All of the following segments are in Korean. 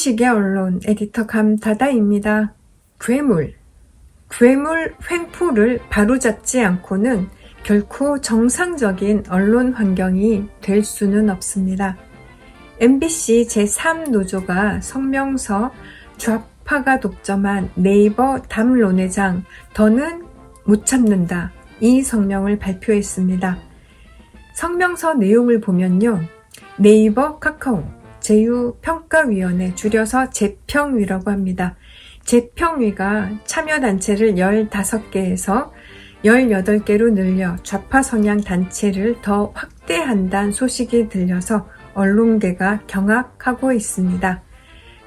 소식의 언론 에디터 감다다입니다. 괴물. 괴물 횡포를 바로잡지 않고는 결코 정상적인 언론 환경이 될 수는 없습니다. MBC 제3노조가 성명서 좌파가 독점한 네이버 담론회장 더는 못 참는다. 이 성명을 발표했습니다. 성명서 내용을 보면요. 네이버 카카오 제휴평가위원회 줄여서 재평위라고 합니다. 재평위가 참여단체를 15개에서 18개로 늘려 좌파 성향 단체를 더 확대한다는 소식이 들려서 언론계가 경악하고 있습니다.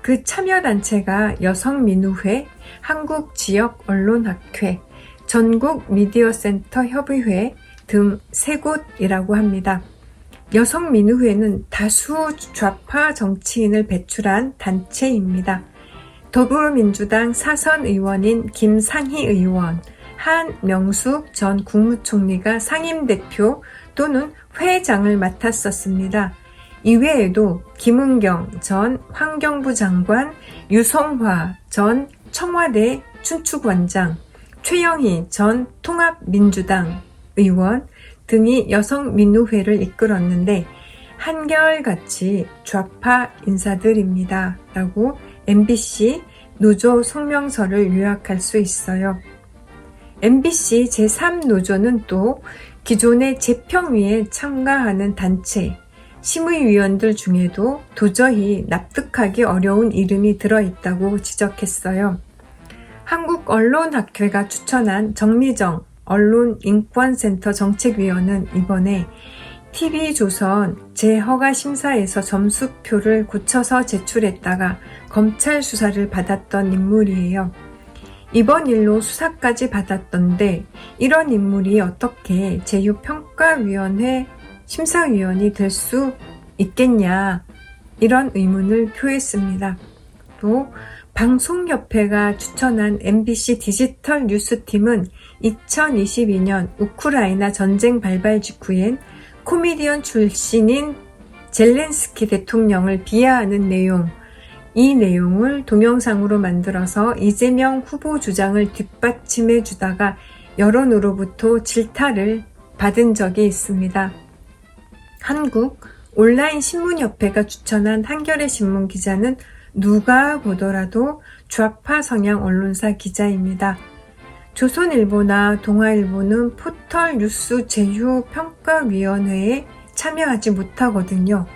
그 참여단체가 여성민우회, 한국지역언론학회, 전국미디어센터 협의회 등 세 곳이라고 합니다. 여성 민우회는 다수 좌파 정치인을 배출한 단체입니다. 더불어민주당 사선 의원인 김상희 의원, 한명숙 전 국무총리가 상임대표 또는 회장을 맡았었습니다. 이외에도 김은경 전 환경부 장관, 유성화 전 청와대 춘추관장, 최영희 전 통합민주당 의원 등이 여성민우회를 이끌었는데 한결같이 좌파 인사들입니다. 라고 MBC 노조 성명서를 요약할 수 있어요. MBC 제3노조는 또 기존의 재평위에 참가하는 단체, 심의위원들 중에도 도저히 납득하기 어려운 이름이 들어있다고 지적했어요. 한국언론학회가 추천한 정미정 언론인권센터 정책위원은 이번에 TV조선 재허가 심사에서 점수표를 고쳐서 제출했다가 검찰 수사를 받았던 인물이에요. 이번 일로 수사까지 받았던데 이런 인물이 어떻게 제휴평가위원회 심사위원이 될 수 있겠냐 이런 의문을 표했습니다. 또 방송협회가 추천한 MBC 디지털 뉴스팀은 2022년 우크라이나 전쟁 발발 직후엔 코미디언 출신인 젤렌스키 대통령을 비하하는 내용, 이 내용을 동영상으로 만들어서 이재명 후보 주장을 뒷받침해 주다가 여론으로부터 질타를 받은 적이 있습니다. 한국 온라인 신문협회가 추천한 한겨레 신문 기자는 누가 보더라도 좌파 성향 언론사 기자입니다. 조선일보나 동아일보는 포털 뉴스 제휴 평가위원회에 참여하지 못하거든요.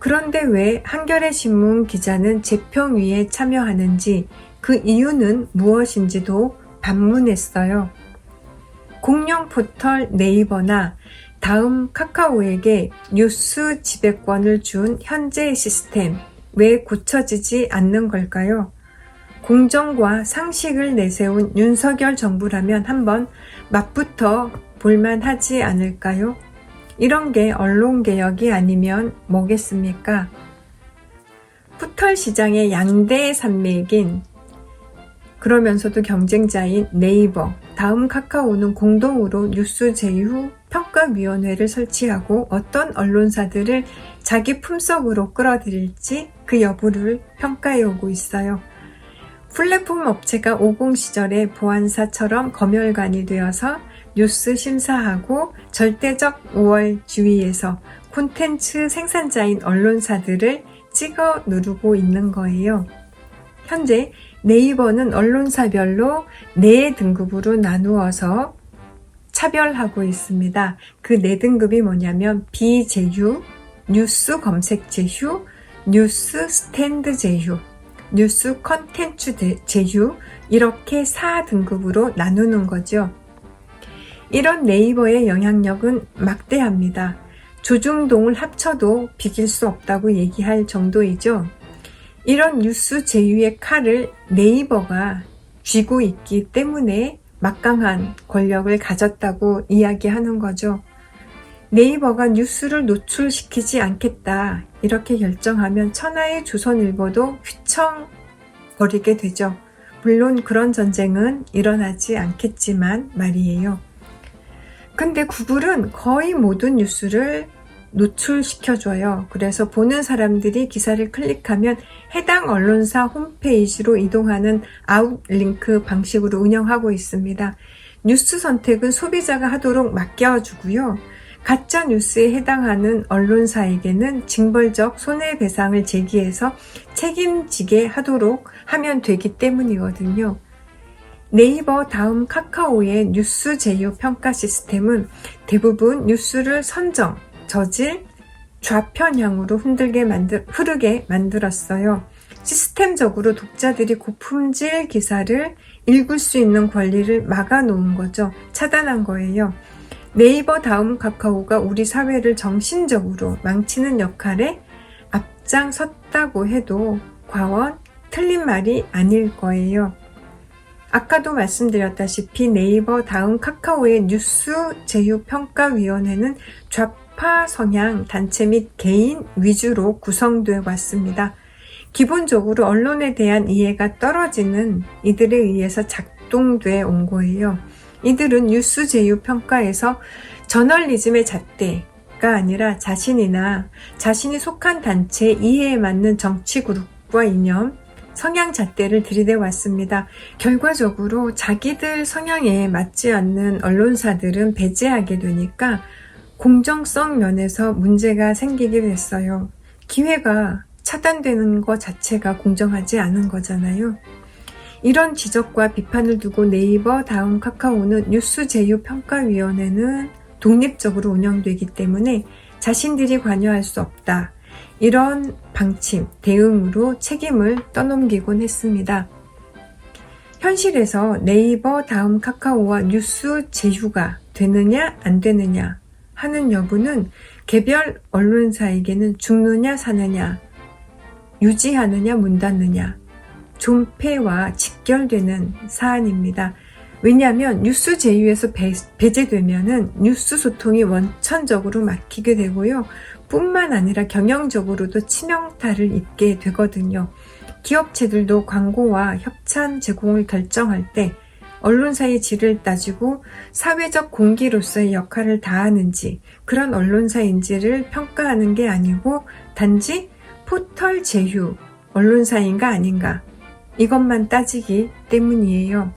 그런데 왜 한겨레 신문 기자는 재평위에 참여하는지 그 이유는 무엇인지도 반문했어요. 공영 포털 네이버나 다음 카카오에게 뉴스 지배권을 준 현재의 시스템 왜 고쳐지지 않는 걸까요? 공정과 상식을 내세운 윤석열 정부라면 한번 맛부터 볼만하지 않을까요? 이런 게 언론개혁이 아니면 뭐겠습니까? 푸털 시장의 양대 산맥인 그러면서도 경쟁자인 네이버, 다음 카카오는 공동으로 뉴스 제휴 평가위원회를 설치하고 어떤 언론사들을 자기 품속으로 끌어들일지 그 여부를 평가해 오고 있어요. 플랫폼 업체가 50 시절의 보안사처럼 검열관이 되어서 뉴스 심사하고 절대적 우월주의에서 콘텐츠 생산자인 언론사들을 찍어 누르고 있는 거예요. 현재 네이버는 언론사별로 네 등급으로 나누어서 차별하고 있습니다. 그 네 등급이 뭐냐면 비제휴, 뉴스 검색 제휴, 뉴스 스탠드 제휴, 뉴스 컨텐츠 제휴 이렇게 4등급으로 나누는 거죠. 이런 네이버의 영향력은 막대합니다. 조중동을 합쳐도 비길 수 없다고 얘기할 정도이죠. 이런 뉴스 제휴의 칼을 네이버가 쥐고 있기 때문에 막강한 권력을 가졌다고 이야기하는 거죠. 네이버가 뉴스를 노출시키지 않겠다 이렇게 결정하면 천하의 조선일보도 휘 청거리게 되죠. 물론 그런 전쟁은 일어나지 않겠지만 말이에요. 근데 구글은 거의 모든 뉴스를 노출시켜줘요. 그래서 보는 사람들이 기사를 클릭하면 해당 언론사 홈페이지로 이동하는 아웃링크 방식으로 운영하고 있습니다. 뉴스 선택은 소비자가 하도록 맡겨주고요. 가짜 뉴스에 해당하는 언론사에게는 징벌적 손해배상을 제기해서 책임지게 하도록 하면 되기 때문이거든요. 네이버 다음 카카오의 뉴스 제휴 평가 시스템은 대부분 뉴스를 선정, 저질, 좌편향으로 흔들게 만들, 흐르게 만들었어요. 시스템적으로 독자들이 고품질 기사를 읽을 수 있는 권리를 막아놓은 거죠. 차단한 거예요. 네이버 다음 카카오가 우리 사회를 정신적으로 망치는 역할에 앞장섰다고 해도 과언 틀린 말이 아닐 거예요. 아까도 말씀드렸다시피 네이버 다음 카카오의 뉴스 제휴 평가위원회는 좌파 성향 단체 및 개인 위주로 구성되어 왔습니다. 기본적으로 언론에 대한 이해가 떨어지는 이들에 의해서 작동돼 온 거예요. 이들은 뉴스 제휴 평가에서 저널리즘의 잣대 가 아니라 자신이나 자신이 속한 단체의 이해에 맞는 정치 그룹과 이념, 성향 잣대를 들이대 왔습니다. 결과적으로 자기들 성향에 맞지 않는 언론사들은 배제하게 되니까 공정성 면에서 문제가 생기게 됐어요. 기회가 차단되는 것 자체가 공정하지 않은 거잖아요. 이런 지적과 비판을 두고 네이버 다음 카카오는 뉴스 제휴 평가위원회는 독립적으로 운영되기 때문에 자신들이 관여할 수 없다. 이런 방침, 대응으로 책임을 떠넘기곤 했습니다. 현실에서 네이버 다음 카카오와 뉴스 제휴가 되느냐 안 되느냐 하는 여부는 개별 언론사에게는 죽느냐 사느냐 유지하느냐 문 닫느냐 존폐와 직결되는 사안입니다. 왜냐하면 뉴스 제휴에서 배, 배제되면은 뉴스 소통이 원천적으로 막히게 되고요. 뿐만 아니라 경영적으로도 치명타를 입게 되거든요. 기업체들도 광고와 협찬 제공을 결정할 때 언론사의 질을 따지고 사회적 공기로서의 역할을 다하는지 그런 언론사인지를 평가하는 게 아니고 단지 포털 제휴 언론사인가 아닌가 이것만 따지기 때문이에요.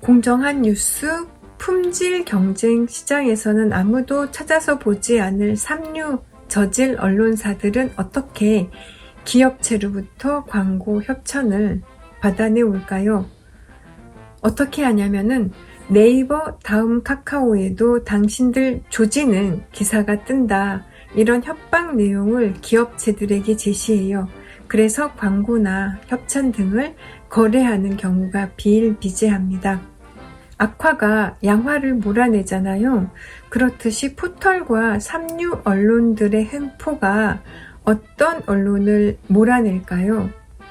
공정한 뉴스 품질 경쟁 시장에서는 아무도 찾아서 보지 않을 삼류 저질 언론사들은 어떻게 기업체로부터 광고 협찬을 받아내 올까요? 어떻게 하냐면은 네이버 다음 카카오에도 당신들 조지는 기사가 뜬다. 이런 협박 내용을 기업체들에게 제시해요. 그래서 광고나 협찬 등을 거래하는 경우가 비일비재합니다. 악화가 양화를 몰아내잖아요. 그렇듯이 포털과 삼류 언론들의 횡포가 어떤 언론을 몰아낼까요?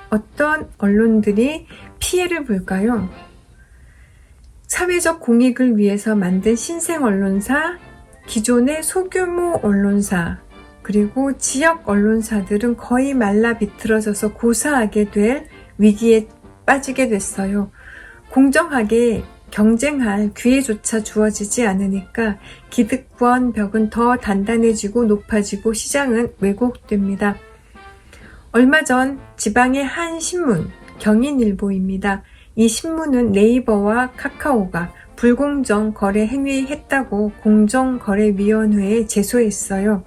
어떤 언론들이 피해를 볼까요? 사회적 공익을 위해서 만든 신생 언론사, 기존의 소규모 언론사, 그리고 지역 언론사들은 거의 말라 비틀어져서 고사하게 될 위기에 빠지게 됐어요. 공정하게 경쟁할 기회조차 주어지지 않으니까 기득권 벽은 더 단단해지고 높아지고 시장은 왜곡됩니다. 얼마 전 지방의 한 신문, 경인일보입니다. 이 신문은 네이버와 카카오가 불공정 거래 행위했다고 공정거래위원회에 제소했어요.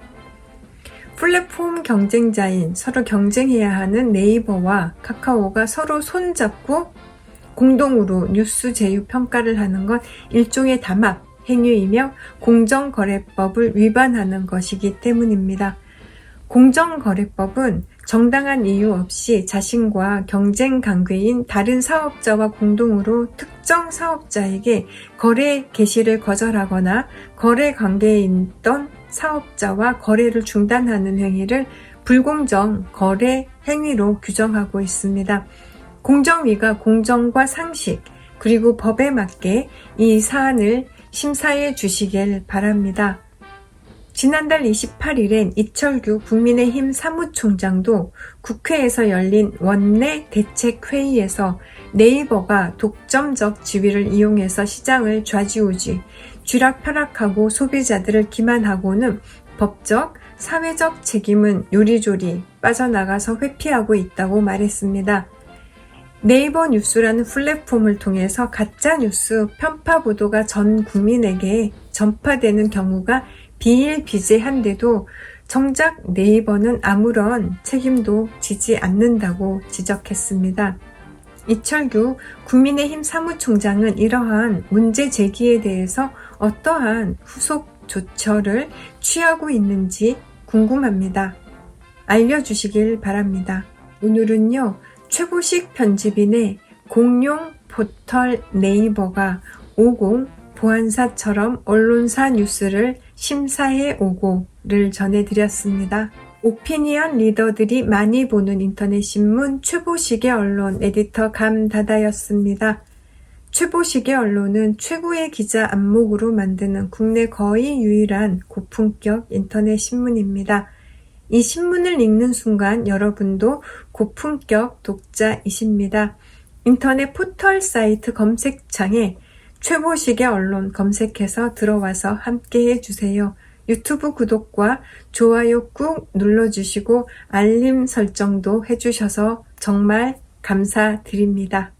플랫폼 경쟁자인 서로 경쟁해야 하는 네이버와 카카오가 서로 손잡고 공동으로 뉴스 제휴 평가를 하는 건 일종의 담합 행위이며 공정거래법을 위반하는 것이기 때문입니다. 공정거래법은 정당한 이유 없이 자신과 경쟁 관계인 다른 사업자와 공동으로 특정 사업자에게 거래 개시를 거절하거나 거래 관계에 있던 사업자와 거래를 중단하는 행위를 불공정 거래 행위로 규정하고 있습니다. 공정위가 공정과 상식 그리고 법에 맞게 이 사안을 심사해 주시길 바랍니다. 지난달 28일엔 이철규 국민의힘 사무총장도 국회에서 열린 원내 대책회의에서 네이버가 독점적 지위를 이용해서 시장을 좌지우지, 쥐락펴락하고 소비자들을 기만하고는 법적, 사회적 책임은 요리조리 빠져나가서 회피하고 있다고 말했습니다. 네이버 뉴스라는 플랫폼을 통해서 가짜 뉴스 편파 보도가 전 국민에게 전파되는 경우가 비일비재한데도 정작 네이버는 아무런 책임도 지지 않는다고 지적했습니다. 이철규 국민의힘 사무총장은 이러한 문제 제기에 대해서 어떠한 후속 조처를 취하고 있는지 궁금합니다. 알려주시길 바랍니다. 오늘은요, 최고식 편집인의 공룡 포털 네이버가 50 보안사처럼 언론사 뉴스를 심사해 오고를 전해드렸습니다. 오피니언 리더들이 많이 보는 인터넷 신문 최보식의 언론 에디터 감다다였습니다. 최보식의 언론은 최고의 기자 안목으로 만드는 국내 거의 유일한 고품격 인터넷 신문입니다. 이 신문을 읽는 순간 여러분도 고품격 독자이십니다. 인터넷 포털 사이트 검색창에 최고식의 언론 검색해서 들어와서 함께 해주세요. 유튜브 구독과 좋아요 꾹 눌러주시고 알림 설정도 해주셔서 정말 감사드립니다.